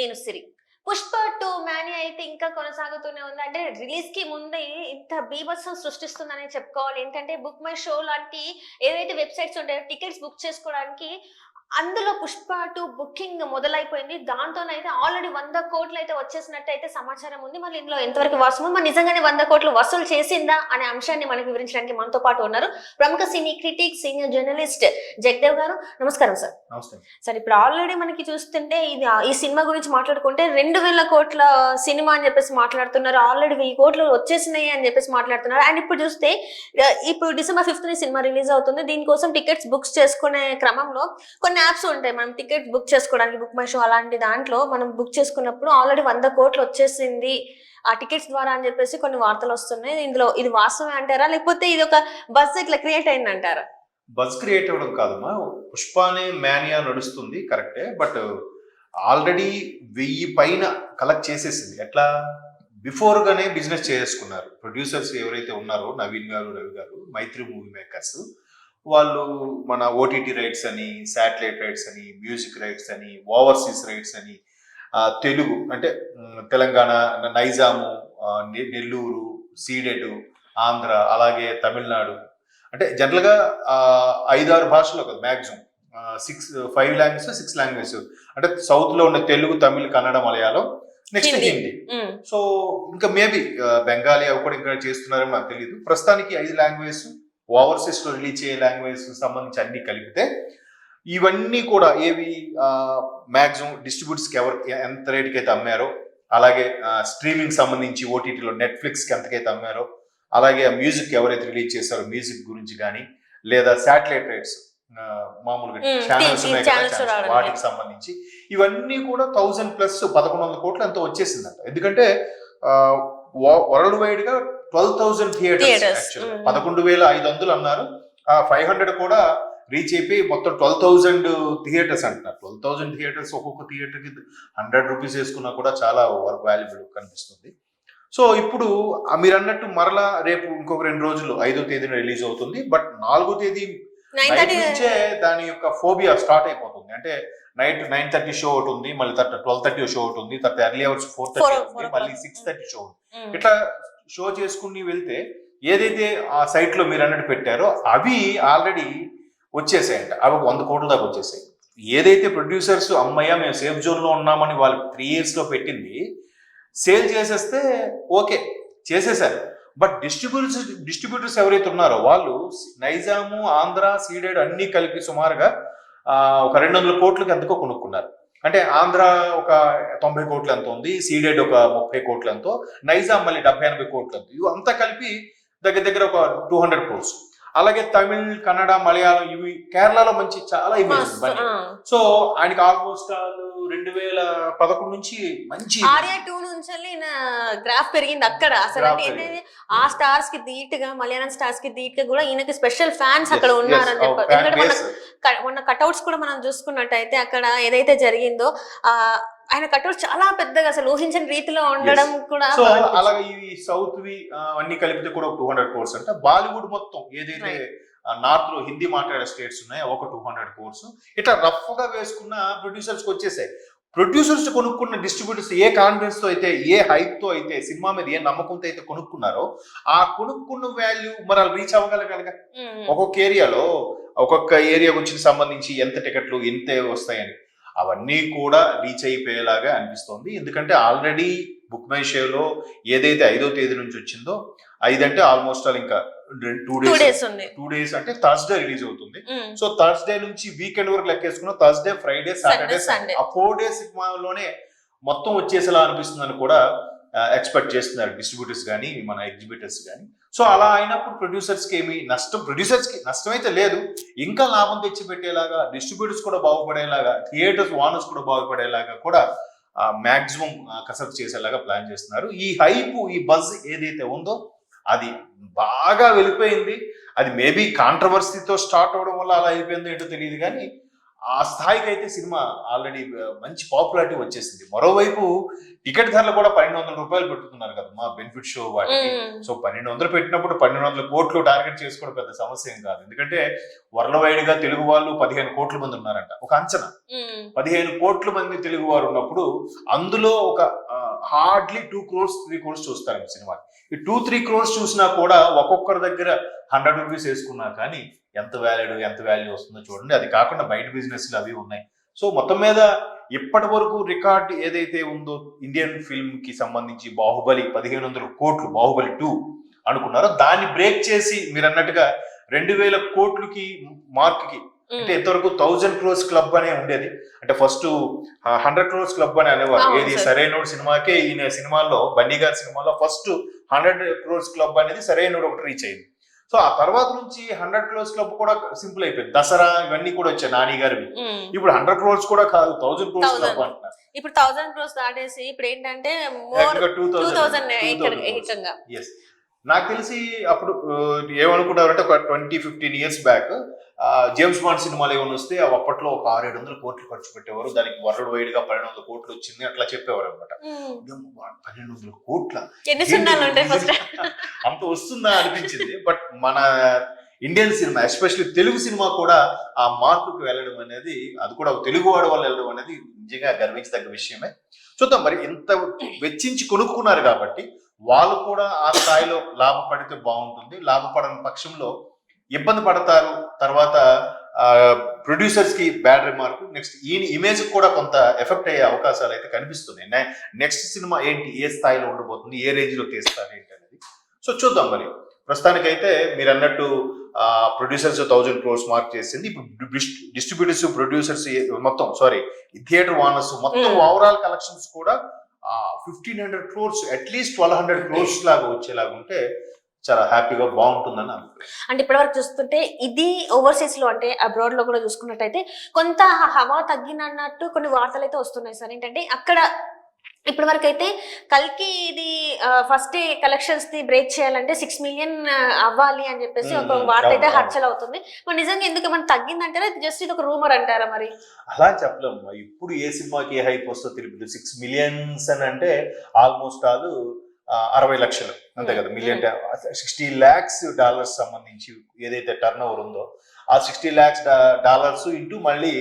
నేను సిరి. Pushpa two many అయితే ఇంకా కొనసాగుతూనే ఉంది. అంటే రిలీజ్కి ముందే ఇంత బీభత్సం సృష్టిస్తుందని చెప్పుకోవాలి. ఏంటంటే బుక్ మై షో లాంటి ఏదైతే వెబ్సైట్స్ ఉంటాయో టికెట్స్ బుక్ చేసుకోవడానికి అందులో పుష్ప టూ బుకింగ్ మొదలైపోయింది. దాంతోనైతే ఆల్రెడీ వంద కోట్లు అయితే వచ్చేసినట్టు అయితే సమాచారం ఉంది. మళ్ళీ ఇందులో ఎంతవరకు వాస్తవం మరి నిజంగానే వంద కోట్లు వసూలు చేసిందా అనే అంశాన్ని మనకి వివరించడానికి మనతో పాటు ఉన్నారు ప్రముఖ సినీ critic senior journalist Jagadev garu. నమస్కారం సార్. సరే ఇప్పుడు ఆల్రెడీ మనకి చూస్తుంటే ఇది ఈ సినిమా గురించి మాట్లాడుకుంటే రెండు వేల కోట్ల సినిమా అని చెప్పేసి మాట్లాడుతున్నారు. ఆల్రెడీ వెయ్యి కోట్లు వచ్చేసినాయి అని చెప్పేసి మాట్లాడుతున్నారు. అండ్ ఇప్పుడు చూస్తే ఇప్పుడు డిసెంబర్ ఫిఫ్త్ని సినిమా రిలీజ్ అవుతుంది. దీనికోసం టికెట్స్ బుక్స్ చేసుకునే క్రమంలో కొన్ని యాప్స్ ఉంటాయి. మనం టికెట్ బుక్ చేసుకోవడానికి బుక్ మై షో అలాంటి దాంట్లో మనం బుక్ చేసుకున్నప్పుడు ఆల్రెడీ వంద కోట్లు వచ్చేసింది. ఆ టికెట్స్ ద్వారా అని చెప్పేసి కొన్ని వార్తలు వస్తున్నాయి. ఇందులో ఇది వాస్తవమే అంటారా? లేకపోతే ఇది ఒక బస్ ఇట్లా క్రియేట్ అయింది అంటారా బజ్ క్రియేట్ అవ్వడం కాదమ్మా. పుష్ప అనే మేనియా నడుస్తుంది కరెక్టే బట్ ఆల్రెడీ వెయ్యి పైన కలెక్ట్ చేసేసింది. ఎట్లా? బిఫోర్గానే బిజినెస్ చేసుకున్నారు. ప్రొడ్యూసర్స్ ఎవరైతే ఉన్నారో నవీన్ గారు రవి గారు మైత్రి మూవీ మేకర్స్ వాళ్ళు మన ఓటీటీ రైట్స్ అని శాటిలైట్ రైట్స్ అని మ్యూజిక్ రైట్స్ అని ఓవర్సీస్ రైట్స్ అని తెలుగు అంటే తెలంగాణ నైజాము నెల్లూరు సీడెడ్ ఆంధ్ర అలాగే తమిళనాడు. అంటే జనరల్గా ఐదారు భాషలు కదా maximum six five language six language అంటే సౌత్లో ఉన్న తెలుగు తమిళ్ కన్నడ మలయాళం నెక్స్ట్ హిందీ. సో ఇంకా మేబీ బెంగాలీ అవి కూడా ఇంకా చేస్తున్నారేమో నాకు తెలియదు ప్రస్తుతానికి ఐదు లాంగ్వేజ్ ఓవర్సీస్లో రిలీజ్ అయ్యే లాంగ్వేజ్ సంబంధించి అన్ని కలిపితే ఇవన్నీ కూడా ఏవి మ్యాక్సిమం డిస్ట్రిబ్యూటర్స్కి ఎవరు ఎంత రేటుకి అయితే అమ్మారో అలాగే స్ట్రీమింగ్ సంబంధించి ఓటీటీలో నెట్ఫ్లిక్స్కి ఎంతకైతే అమ్మారో అలాగే మ్యూజిక్ ఎవరైతే రిలీజ్ చేశారో మ్యూజిక్ గురించి కానీ లేదా శాటిలైట్ రైట్స్ మామూలుగా ఛానల్స్ ఉన్నాయి కదా. వాటికి సంబంధించి ఇవన్నీ కూడా థౌజండ్ ప్లస్ పదకొండు వందల కోట్లు ఎంతో వచ్చేసిందంట ఎందుకంటే వరల్డ్ వైడ్గా ట్వెల్వ్ థౌసండ్. థియేటర్స్. పదకొండు వేల ఐదు వందలు అన్నారు. ఆ ఫైవ్ హండ్రెడ్ కూడా రీచ్ అయిపోయి మొత్తం ట్వెల్వ్ థౌసండ్ థియేటర్స్ అంటున్నారు. ట్వెల్వ్ థౌసండ్ థియేటర్స్ ఒక్కొక్క థియేటర్కి హండ్రెడ్ రూపీస్ వేసుకున్నా కూడా చాలా వాల్యుబుల్ కనిపిస్తుంది. సో ఇప్పుడు మీరు అన్నట్టు మరలా రేపు ఇంకొక రెండు రోజులు ఐదో తేదీన రిలీజ్ అవుతుంది. బట్ నాలుగో తేదీ నుంచే దాని యొక్క ఫోబియా స్టార్ట్ అయిపోతుంది. అంటే నైట్ నైన్ థర్టీ షో ఒకటి ఉంది మళ్ళీ తర్వాత ట్వెల్వ్ థర్టీ షో ఒకటి ఉంది తర్వాత ఎర్లీ అవర్స్ ఫోర్ థర్టీ ఉంది మళ్ళీ. సిక్స్ థర్టీ షో ఉంది. ఇట్లా షో చేసుకుని వెళ్తే ఏదైతే ఆ సైట్లో మీరు అన్నట్టు పెట్టారో అవి ఆల్రెడీ వచ్చేసాయంట. అవి ఒక వంద కోట్ల దాకా వచ్చేసాయి. ఏదైతే ప్రొడ్యూసర్స్ అమ్మయ్య మేము సేఫ్ జోన్లో ఉన్నామని వాళ్ళు త్రీ ఇయర్స్లో పెట్టింది సేల్ చేసేస్తే ఓకే చేసేసారు బట్ డిస్ట్రిబ్యూటర్స్ డిస్ట్రిబ్యూటర్స్ ఎవరైతే ఉన్నారో వాళ్ళు నైజాము ఆంధ్ర సీడెడ్ అన్ని కలిపి సుమారుగా ఒక రెండు వందల కోట్లకి ఎంతకో కొనుక్కున్నారు. అంటే ఆంధ్ర ఒక తొంభై కోట్లు ఎంత ఉంది సీడెడ్ ఒక ముప్పై కోట్లు ఎంతో నైజాం మళ్ళీ డెబ్బై ఎనభై కోట్లు ఎంతో. ఇవి అంతా కలిపి దగ్గర దగ్గర ఒక టూ హండ్రెడ్ క్రోర్స్. అలాగే తమిళ్ కన్నడ మలయాళం ఇవి కేరళలో మంచి చాలా ఆ. సో ఆయనకి ఆల్మోస్ట్ రెండు వేల పదకొండు నుంచి మంచి నుంచి గ్రాఫ్ పెరిగింది అక్కడ. అసలు. ఏంటంటే ఆ స్టార్స్కి ధీటుగా మలయాళం స్టార్స్కి ధీటుగా కూడా ఈయనకి స్పెషల్ ఫ్యాన్స్ అక్కడ ఉన్నారని oh, చెప్పారు fan ఎందుకంటే మొన్న కటౌట్స్ కూడా మనం చూసుకున్నట్టయితే అక్కడ ఏదైతే జరిగిందో ఆ ఆయన కటౌట్ చాలా పెద్దగా అసలు ఊహించని రీతిలో ఉండడం కూడా సో. అలాగే ఇవి సౌత్ వి అన్ని కలిపితే కూడా టూ హండ్రెడ్ కోర్స్ అంటే బాలీవుడ్ మొత్తం ఏదైతే నార్త్లో హిందీ మాట్లాడే స్టేట్స్ ఉన్నాయో ఒక టూ హండ్రెడ్ కోర్స్ ఇట్లా రఫ్గా వేసుకున్న ప్రొడ్యూసర్స్ వచ్చేసాయి. ప్రొడ్యూసర్స్ కొనుక్కున్న డిస్ట్రిబ్యూటర్స్ ఏ కాన్ఫిడెన్స్తో అయితే ఏ హైప్తో అయితే సినిమా మీద ఏ నమ్మకంతో అయితే కొనుక్కున్నారో ఆ కొనుక్కున్న వాల్యూ మరి వాళ్ళు రీచ్ అవ్వగలగలగా ఒక్కొక్క ఏరియాలో ఒక్కొక్క ఏరియా గురించి సంబంధించి ఎంత టికెట్లు ఎంత వస్తాయని అవన్నీ కూడా రీచ్ అయిపోయేలాగా అనిపిస్తోంది. ఎందుకంటే ఆల్రెడీ బుక్ మై షోలో ఏదైతే ఐదో తేదీ నుంచి వచ్చిందో ఐదంటే ఆల్మోస్ట్ ఆల్ ఇంకా టూ డేస్ టూ డేస్ అంటే థర్స్డే రిలీజ్ అవుతుంది. సో థర్స్డే నుంచి వీకెండ్ వరకు లెక్కేసుకున్న. Thursday Friday Saturday. సండే ఆ ఫోర్ డేస్లోనే మొత్తం వచ్చేసేలా అనిపిస్తుందని కూడా ఎక్స్పెక్ట్ చేస్తున్నారు డిస్ట్రిబ్యూటర్స్ కానీ మన ఎగ్జిబిటర్స్ కానీ సో అలా అయినప్పుడు ప్రొడ్యూసర్స్కి ఏమి నష్టం ప్రొడ్యూసర్స్కి నష్టం అయితే లేదు. ఇంకా లాభం తెచ్చి పెట్టేలాగా డిస్ట్రిబ్యూటర్స్ కూడా బాగుపడేలాగా థియేటర్స్ ఓనర్స్ కూడా బాగుపడేలాగా కూడా మాక్సిమం కసరత్తు చేసేలాగా ప్లాన్ చేస్తున్నారు. ఈ హైప్ ఈ బజ్ ఏదైతే ఉందో అది బాగా వెళ్ళిపోయింది. అది మేబీ కాంట్రవర్సీతో స్టార్ట్ అవడం వల్ల అలా అయిపోయిందో ఏంటో తెలియదు కానీ ఆ స్థాయికి అయితే సినిమా ఆల్రెడీ మంచి పాపులారిటీ వచ్చేసింది. మరోవైపు టికెట్ ధరలు కూడా పన్నెండు వందల రూపాయలు పెట్టుతున్నారు కదా మా బెనిఫిట్ షో వాటికి. సో పన్నెండు వందలు పెట్టినప్పుడు పన్నెండు వందల కోట్లు టార్గెట్ చేసుకోవడం పెద్ద సమస్య ఏం కాదు. ఎందుకంటే వరల్డ్గా తెలుగు వాళ్ళు పదిహేను కోట్ల మంది ఉన్నారంట ఒక అంచనా. పదిహేను కోట్ల మంది తెలుగు వారు ఉన్నప్పుడు అందులో ఒక hardly two crores three crores చూస్తారు ఈ సినిమా ఈ టూ త్రీ క్రోర్స్ చూసినా కూడా ఒక్కొక్కరి దగ్గర హండ్రెడ్ రూపీస్ వేసుకున్నా కానీ ఎంత వాల్యూ ఎంత వాల్యూ వస్తుందో చూడండి. అది కాకుండా బయట బిజినెస్లు అవి ఉన్నాయి. సో మొత్తం మీద ఇప్పటి వరకు రికార్డ్ ఏదైతే ఉందో ఇండియన్ ఫిల్మ్కి సంబంధించి బాహుబలి పదిహేను వందల కోట్లు బాహుబలి టూ అనుకున్నారో దాన్ని బ్రేక్ చేసి మీరు అన్నట్టుగా రెండు వేల కోట్లకి మార్క్కి అంటే ఇంతవరకు థౌజండ్ క్రోర్స్ క్లబ్ అనే ఉండేది. అంటే ఫస్ట్ హండ్రెడ్ క్రోర్స్ క్లబ్ అని అనేవారు ఏది సార్. సరైనోడు సినిమాకే ఈయన సినిమాల్లో బన్నీ గారి సినిమాలో ఫస్ట్ హండ్రెడ్ క్రోర్స్ క్లబ్ అనేది సరైనోడు ఒకటి రీచ్ అయింది. సో ఆ తర్వాత నుంచి హండ్రెడ్ క్రోర్స్ క్లబ్ కూడా సింపుల్ అయిపోయింది. దసరా ఇవన్నీ కూడా వచ్చాయి నాని గారివి. మ్మ్. ఇప్పుడు హండ్రెడ్ క్రోర్స్ కూడా కాదు థౌజండ్ క్రోర్స్ క్లబ్ 1000. అంటున్నారు. ఇప్పుడు థౌసండ్ క్రోస్ దాటేసి ఇప్పుడు ఏంటంటే టూ నాకు తెలిసి అప్పుడు ఏమనుకున్నారంటే ఒక twenty fifteen years back James Bond సినిమాలు ఏమైనా వస్తే అప్పట్లో ఒక ఆరు ఏడు వందల కోట్లు ఖర్చు పెట్టేవారు. దానికి వరల్డ్ వైడ్గా పన్నెండు వందల కోట్లు వచ్చింది అట్లా చెప్పేవారు అనమాట. పన్నెండు వందల కోట్ల. అంత వస్తుందా అనిపించింది. బట్ మన Indian cinema especially Telugu cinema కూడా ఆ మార్కుకి వెళ్ళడం అనేది అది కూడా తెలుగు వాడి వల్ల వెళ్ళడం అనేది నిజంగా గర్వించదగ్గ విషయమే. చూద్దాం మరి ఇంత వెచ్చించి కొనుక్కున్నారు కాబట్టి వాళ్ళు కూడా ఆ స్థాయిలో లాభపడితే బాగుంటుంది. లాభపడని పక్షంలో ఇబ్బంది పడతారు. తర్వాత ప్రొడ్యూసర్స్కి బ్యాడ్ రిమార్క్ నెక్స్ట్ ఈయన ఇమేజ్ కూడా కొంత ఎఫెక్ట్ అయ్యే అవకాశాలు అయితే కనిపిస్తున్నాయి. నెక్స్ట్ సినిమా ఏంటి? ఏ స్థాయిలో ఉండబోతుంది? ఏ రేంజ్లో తీస్తారు ఏంటి అనేది. సో చూద్దాం మరి. ప్రస్తుతానికైతే మీరు అన్నట్టు ప్రొడ్యూసర్స్ థౌజండ్ క్రోర్స్ మార్క్ చేసింది. ఇప్పుడు డిస్ట్రిబ్యూటర్స్ ప్రొడ్యూసర్స్ మొత్తం సారీ థియేటర్ వానర్స్ మొత్తం. ఓవరాల్ కలెక్షన్స్ కూడా fifteen hundred crores at least twelve hundred crores లాగా వచ్చేలాగా ఉంటే చాలా హ్యాపీగా బాగుంటుందని అంటే ఇప్పటివరకు చూస్తుంటే ఇది ఓవర్సీస్లో అంటే అబ్రాడ్లో కూడా చూసుకున్నట్టయితే కొంత హవా తగ్గినట్టు కొన్ని వార్తలు అయితే వస్తున్నాయి సార్. ఏంటంటే అక్కడ ఇప్పటి వరకు అయితే కల్కి ఇది ఫస్ట్ కలెక్షన్స్ని బ్రేక్ చేయాలంటే సిక్స్ మిలియన్ అవ్వాలి అని చెప్పేసి ఒక వార్త అయితే హర్చల్ అవుతుంది మరి నిజంగా ఎందుకు ఏమైనా తగ్గిందంటారా? జస్ట్ ఇది ఒక రూమర్ అంటారా మరి? అలా చెప్పలేము ఇప్పుడు ఏ సినిమాకి ఏ హైప్ వస్తుందో తెలియదు. సిక్స్ మిలియన్స్ అని అంటే ఆల్మోస్ట్ ఆల్ అరవై లక్షలు. అంతే కదా మిలియన్ సిక్స్టీ ల్యాక్స్ డాలర్స్ సంబంధించి ఏదైతే టర్న్ ఓవర్ ఉందో ఆ సిక్స్టీ ల్యాక్స్ డాలర్స్ ఇంటూ మళ్ళీ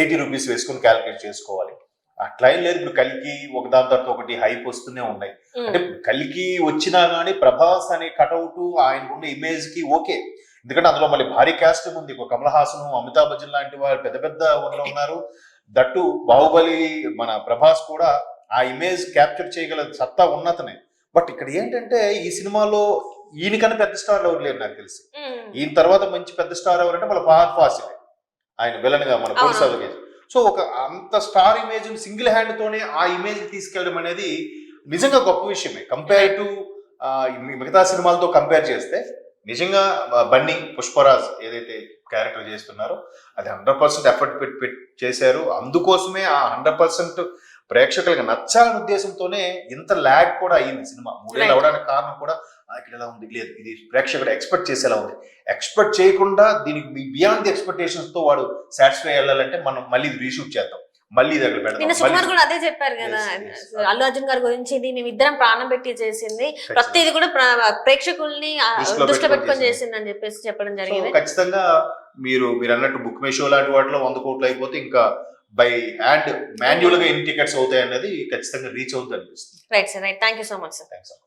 ఎయిటీ రూపీస్ వేసుకుని క్యాలిక్యులేట్ చేసుకోవాలి. అట్లా ఏం లేదు. ఇప్పుడు కలికి ఒక దాని తర్వాత ఒకటి హైప్ వస్తూనే ఉన్నాయి. అంటే కలికి వచ్చినా గానీ ప్రభాస్ అనే కటౌట్ ఆయన ఉండే ఇమేజ్కి ఓకే. ఎందుకంటే అందులో మళ్ళీ భారీ క్యాస్ట్ ఉంది. ఒక కమల్ హాసన్ అమితాబ్ బచ్చన్ లాంటి వారు పెద్ద పెద్ద ఊర్లో ఉన్నారు. దట్టు బాహుబలి మన ప్రభాస్ కూడా ఆ ఇమేజ్ క్యాప్చర్ చేయగల సత్తా ఉన్నతనే. బట్ ఇక్కడ ఏంటంటే ఈ సినిమాలో ఈయనకన్నా పెద్ద స్టార్ ఎవరు లేరు నాకు తెలిసి. ఈయన తర్వాత మంచి పెద్ద స్టార్ ఎవరంటే మన ఫహద్ ఫాసిల్. ఆయన విలన్గా మన పోలీస్ సో ఒక అంత స్టార్ ఇమేజ్ సింగిల్ హ్యాండ్ తోనే ఆ ఇమేజ్ తీసుకెళ్ళడం అనేది నిజంగా గొప్ప విషయమే. కంపేర్ టు మిగతా సినిమాలతో కంపేర్ చేస్తే నిజంగా బన్నీ పుష్పరాజ్ ఏదైతే క్యారెక్టర్ చేస్తున్నారో అది హండ్రెడ్ పర్సెంట్ ఎఫర్ట్ పెట్టి పెట్టి చేశారు. అందుకోసమే ఆ హండ్రెడ్ పర్సెంట్ ప్రేక్షకులకు నచ్చాలనే ఉద్దేశంతోనే ఇంత ల్యాగ్ కూడా అయ్యింది సినిమా. మూడేళ్ళు. అవడానికి కారణం కూడా "ఆ, ఇక్కడ ఎలా ఉంది? లేదు. ఇది ప్రేక్షకుడు ఎక్స్పెక్ట్ చేసేలా ఉంది. ఎక్స్పెక్ట్ చేయకుండా దీనికి బియాండ్ ది ఎక్స్పెక్టేషన్స్తో వాడు సాటిస్ఫై వెళ్ళాలంటే మనం మళ్ళీ రీషూట్ చేద్దాం. మళ్ళీ సుకుమార్ మళ్ళీ- కూడా అదే చెప్పారు కదా. అల్లు అర్జున్ గారి గురించి ఇది మేమిద్దరం ప్రాణం పెట్టి చేసింది. ప్రతిది కూడా ప్ర- ప్రేక్షకుల్ని దృష్టిలో పెట్టుకొని చేసింది. అని చెప్పేసి చెప్పడం జరిగింది. ఖచ్చితంగా మీరు మీరు అన్నట్టు బుక్ మై షో లాంటి వాటిలో వంద కోట్లు అయిపోతే ఇంకా బై హ్యాండ్ మాన్యువల్గా ఎన్ని టికెట్స్ అవుతాయి అన్నది ఖచ్చితంగా రీచ్ అవుతుంది అనిపిస్తుంది. Right sir right. Thank you so much sir. Thanks